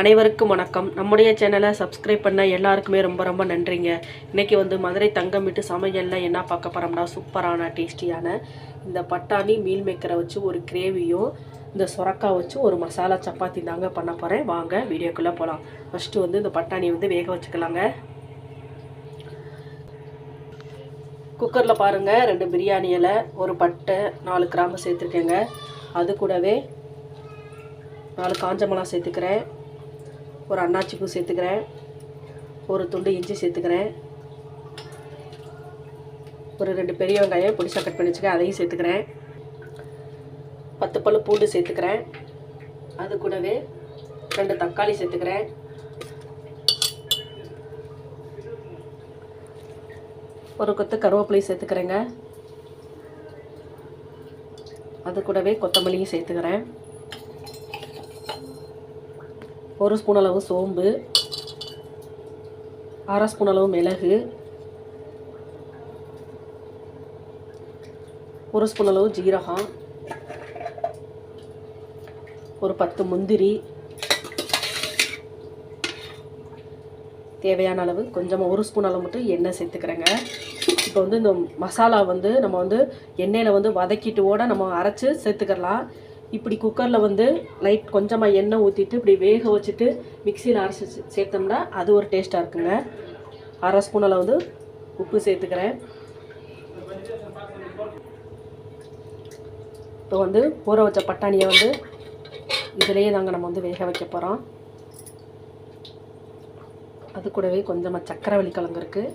அனைவருக்கும் வணக்கம். நம்முடைய சேனலை சப்ஸ்கிரைப் பண்ண எல்லாருக்குமே ரொம்ப ரொம்ப நன்றிங்க. இன்றைக்கி வந்து மதுரை தங்கம் விட்டு சமையலில் என்ன பார்க்க போகிறோம்னா சூப்பரான டேஸ்டியான இந்த பட்டாணி மீல் மேக்கரை வச்சு ஒரு கிரேவியும் இந்த சுரக்காய் வச்சு ஒரு மசாலா சப்பாத்தி தாங்க பண்ண போகிறேன் வாங்க வீடியோக்குள்ளே போகலாம் ஃபஸ்ட்டு வந்து இந்த பட்டாணி வந்து வேக வச்சுக்கலாங்க. குக்கரில் பாருங்கள் ரெண்டு பிரியாணி இலை ஒரு பட்டை நாலு கிராம்பு சேர்த்துருக்கேங்க. அது கூடவே நாலு காஞ்ச மிளகா சேர்த்துக்கிறேன். ஒரு அன்னாச்சி பூ சேர்த்துக்கிறேன். ஒரு துண்டு இஞ்சி சேர்த்துக்கிறேன். ஒரு ரெண்டு பெரிய வெங்காயம் பொடிசா கட் பண்ணி வச்சுக்கேன் அதையும் சேர்த்துக்கிறேன். பத்து பல்லு பூண்டு சேர்த்துக்கிறேன். அது கூடவே ரெண்டு தக்காளி சேர்த்துக்கிறேன். ஒரு கொத்து கருவேப்பிலையும் சேர்த்துக்கிறேங்க. அது கூடவே கொத்தமல்லியும் சேர்த்துக்கிறேன். ஒரு ஸ்பூன் அளவு சோம்பு அரை ஸ்பூன் அளவு மிளகு ஒரு ஸ்பூன் அளவு ஜீரகம் ஒரு பத்து முந்திரி தேவையான அளவு கொஞ்சமாக ஒரு ஸ்பூன் அளவு மட்டும் எண்ணெய் சேர்த்துக்கிறேங்க. இப்போ வந்து இந்த மசாலா வந்து நம்ம வந்து எண்ணெயில் வந்து வதக்கிட்டு ஓட நம்ம அரைச்சி சேர்த்துக்கலாம் இப்படி குக்கரில் வந்து லைட் கொஞ்சமாக எண்ணெய் ஊற்றிட்டு இப்படி வேக வச்சுட்டு மிக்சியில் அரைச்சி சேர்த்தோம்னா அது ஒரு டேஸ்ட்டாக இருக்குங்க. அரை ஸ்பூன் அளவு வந்து உப்பு சேர்த்துக்கிறேன். இப்போ வந்து ஊற வச்ச பட்டாணியை வந்து இதிலையே நாங்கள் நம்ம வந்து வேக வைக்க போகிறோம் அது கூடவே கொஞ்சமாக சக்கரவள்ளி கிழங்கு இருக்குது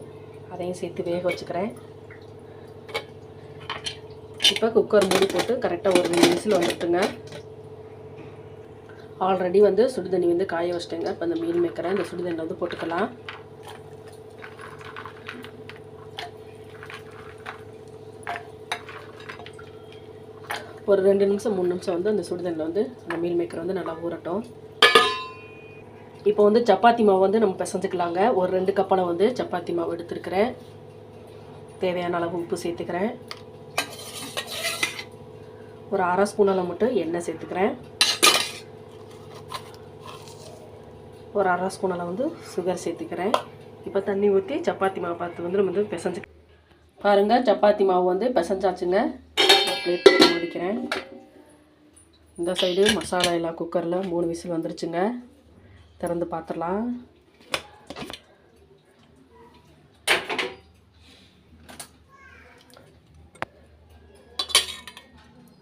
அதையும் சேர்த்து வேக வச்சுக்கிறேன். இப்போ குக்கர் மூடி போட்டு கரெக்டாக ஒரு ரெண்டு விசில் வந்துட்டுங்க. ஆல்ரெடி வந்து சுடுதண்ணி வந்து காய வச்சிட்டேங்க. இப்போ இந்த மீன் மேக்கரை இந்த சுடுதண்ணியில் வந்து போட்டுக்கலாம். ஒரு ரெண்டு நிமிஷம் மூணு நிமிஷம் வந்து அந்த சுடுதண்ணில் வந்து அந்த மீல் மேக்கர் வந்து நல்லா ஊறட்டும். இப்போ வந்து சப்பாத்தி மாவு வந்து நம்ம பிசைஞ்சுக்கலாங்க. ஒரு ரெண்டு கப்பளம் வந்து சப்பாத்தி மாவு எடுத்துருக்கிறேன். தேவையான அளவு உப்பு சேர்த்துக்கிறேன். ஒரு அரை ஸ்பூன் அளவு மட்டும் எண்ணெய் சேர்த்துக்கிறேன். ஒரு அரை ஸ்பூன் அளவு வந்து சுகர் சேர்த்துக்கிறேன். இப்போ தண்ணி ஊற்றி சப்பாத்தி மாவு பார்த்து வந்து நம்ம வந்து பிசைஞ்சு பாருங்கள் சப்பாத்தி மாவு வந்து பிசைஞ்சாச்சுங்க. பிளேட் முடிக்கிறேன் இந்த சைடு மசாலா எல்லாம் குக்கரில் மூணு விசில் வந்துருச்சுங்க. திறந்து பார்த்துடலாம்.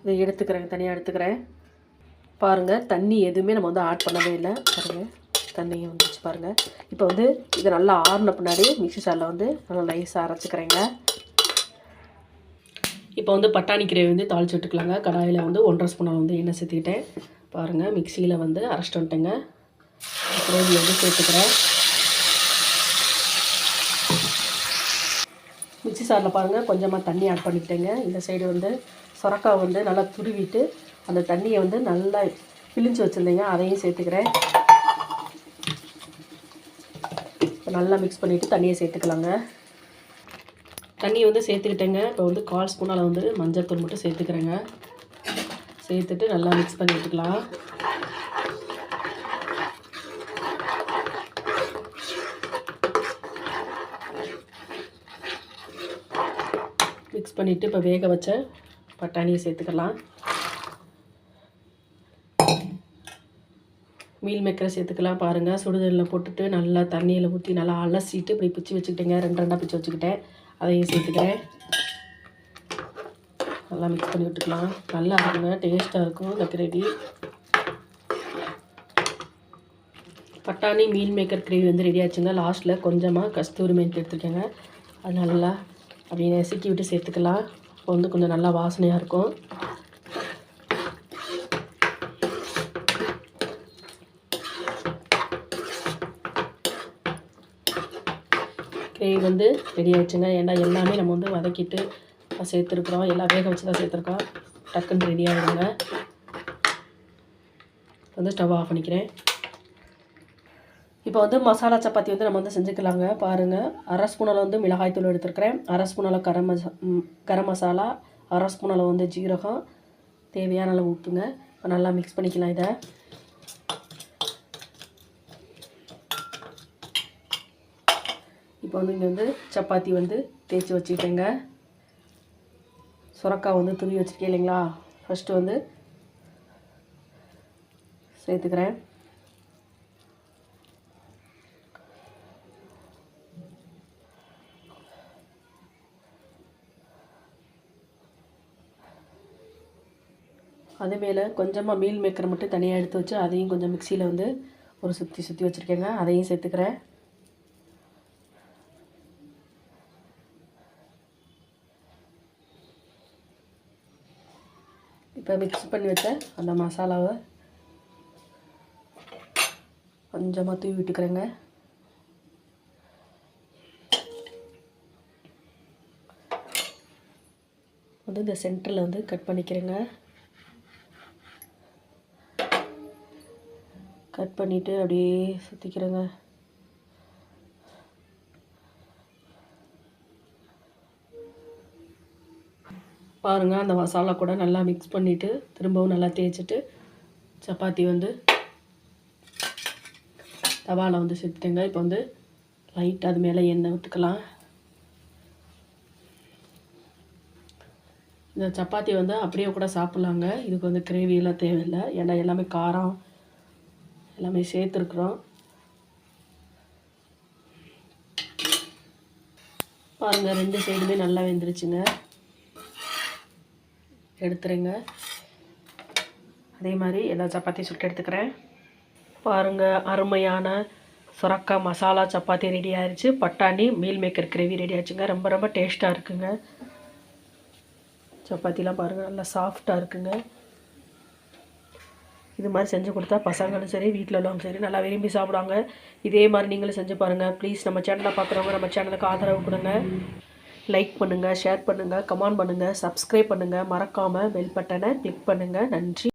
இதை எடுத்துக்கிறேன் தனியாக எடுத்துக்கிறேன். பாருங்கள் தண்ணி எதுவுமே நம்ம வந்து ஆட் பண்ணவே இல்லை. பாருங்கள் தண்ணியை வந்துச்சு பாருங்கள் இப்போ வந்து இது நல்லா ஆறின பின்னாடி மிக்ஸி சாரில் வந்து நல்லா நைஸாக அரைச்சிக்கிறேங்க. இப்போ வந்து பட்டாணி கிரேவி வந்து தாளிச்சு விட்டுக்கலாங்க. கடாயில் வந்து ஒன்றரை ஸ்பூனை வந்து எண்ணெய் சேர்த்துக்கிட்டேன். பாருங்கள் மிக்சியில் வந்து அரைச்சிட்டு வந்துட்டேங்க. கிரேவி வந்து சேர்த்துக்கிறேன். மிக்சி சாரில் பாருங்கள் கொஞ்சமாக தண்ணி ஆட் பண்ணிக்கிட்டேங்க. இந்த சைடு வந்து சொரக்காய் வந்து நல்லா துருவிட்டு அந்த தண்ணியை வந்து நல்லா பிழிஞ்சு வச்சுருந்தீங்க அதையும் சேர்த்துக்கிறேன். நல்லா மிக்ஸ் பண்ணிவிட்டு தண்ணியை சேர்த்துக்கலாங்க. தண்ணியை வந்து சேர்த்துக்கிட்டேங்க. இப்போ வந்து கால் ஸ்பூனால் வந்து மஞ்சள் தூள் மட்டும் சேர்த்துக்கிறேங்க. சேர்த்துட்டு நல்லா மிக்ஸ் பண்ணி விட்டுக்கலாம் மிக்ஸ் பண்ணிவிட்டு இப்போ வேக வச்ச பட்டாணியை சேர்த்துக்கலாம். மீல் மேக்கரை சேர்த்துக்கலாம் பாருங்கள் சுடுதண்ணில் போட்டுட்டு நல்லா தண்ணியில் ஊற்றி நல்லா அலசிட்டு இப்படி பிச்சு வச்சுக்கிட்டேங்க. ரெண்டு ரெண்டாக பிச்சு வச்சுக்கிட்டேன். அதையும் சேர்த்துக்கிறேன். நல்லா மிக்ஸ் பண்ணி விட்டுக்கலாம். நல்லா இருக்குங்க. டேஸ்ட்டாக இருக்கும் இந்த கிரேவி. பட்டாணி மீல் மேக்கர் கிரேவி வந்து ரெடி ஆச்சுங்க. லாஸ்ட்டில் கொஞ்சமாக கஸ்தூரி மீன் எடுத்துருக்கேங்க. அது நல்லா அப்படியே நெசுக்கி விட்டு சேர்த்துக்கலாம். இப்போ வந்து கொஞ்சம் நல்லா வாசனையாக இருக்கும். கிரேவி வந்து ரெடி ஆகிடுச்சுங்க ஏன்னா எல்லாமே நம்ம வந்து வதக்கிட்டு சேர்த்துருக்குறோம். எல்லாம் வேக வச்சு தான் சேர்த்துருக்கோம். டக்குன்னு ரெடி ஆகிடுங்க வந்து ஸ்டவ் ஆஃப் பண்ணிக்கிறேன். இப்போ வந்து மசாலா சப்பாத்தி வந்து நம்ம வந்து செஞ்சுக்கலாங்க. பாருங்கள் அரை ஸ்பூன் வந்து மிளகாய்த்தூள் எடுத்துருக்கிறேன். அரை ஸ்பூன் கரம் மசா கரம் மசாலா அரை ஸ்பூன் வந்து ஜீரகம். தேவையான அளவு ஊற்றுங்க இப்போ நல்லா மிக்ஸ் பண்ணிக்கலாம் இதை. இப்போ வந்து இங்கே வந்து சப்பாத்தி வந்து தேய்ச்சி வச்சுக்கிட்டேங்க. சுரக்கா வந்து துணி வச்சுருக்கேன் இல்லைங்களா? ஃபஸ்ட்டு வந்து சேர்த்துக்கிறேன். அது மேலே கொஞ்சமாக மீல் மேக்கரை மட்டும் தனியாக எடுத்து வச்சு அதையும் கொஞ்சம் மிக்சியில் வந்து ஒரு சுற்றி சுற்றி வச்சுருக்கேங்க. அதையும் சேர்த்துக்கிறேன். இப்போ மிக்ஸ் பண்ணி வச்ச அந்த மசாலாவை கொஞ்சமாக தூவி விட்டுக்கிறேங்க. வந்து இந்த சென்டரில் வந்து கட் பண்ணிக்கிறேங்க. கட் பண்ணிவிட்டு அப்படியே சுற்றிக்கிறேங்க பாருங்கள் அந்த மசாலா கூட நல்லா மிக்ஸ் பண்ணிவிட்டு திரும்பவும் நல்லா தேய்ச்சிட்டு சப்பாத்தி வந்து தவாவில் வந்து சேர்த்துட்டேங்க. இப்போ வந்து லைட் அது மேலே எண்ணெய் விட்டுக்கலாம் இந்த சப்பாத்தி வந்து அப்படியே கூட சாப்பிட்லாங்க. இதுக்கு வந்து கிரேவியெல்லாம் தேவையில்லை. ஏன்னா எல்லாமே காரம் எல்லாமே சேர்த்துருக்குறோம். பாருங்கள் ரெண்டு சைடுமே நல்லா வெந்துருச்சுங்க. எடுத்துருங்க. அதே மாதிரி எல்லா சப்பாத்தியும் சுட்டு எடுத்துக்கிறேன். பாருங்கள் அருமையான சுரக்கா மசாலா சப்பாத்தி ரெடி ஆயிடுச்சு பட்டாணி மீல் மேக்கர் கிரேவி ரெடி ஆச்சுங்க. ரொம்ப ரொம்ப டேஸ்ட்டாக இருக்குங்க. சப்பாத்திலாம் பாருங்கள் நல்லா சாஃப்டாக இருக்குங்க. இது மாதிரி செஞ்சு கொடுத்தா பசங்களும் சரி வீட்டில் உள்ளவங்க சரி நல்லா விரும்பி சாப்பிடுவாங்க. இதே மாதிரி நீங்களும் செஞ்சு பாருங்கள் ப்ளீஸ் நம்ம சேனலை பார்க்குறவங்க நம்ம சேனலுக்கு ஆதரவு கொடுங்க. லைக் பண்ணுங்கள் ஷேர் பண்ணுங்கள் கமெண்ட் பண்ணுங்கள் சப்ஸ்கிரைப் பண்ணுங்கள் மறக்காமல் பெல் பட்டனை கிளிக் பண்ணுங்கள் நன்றி.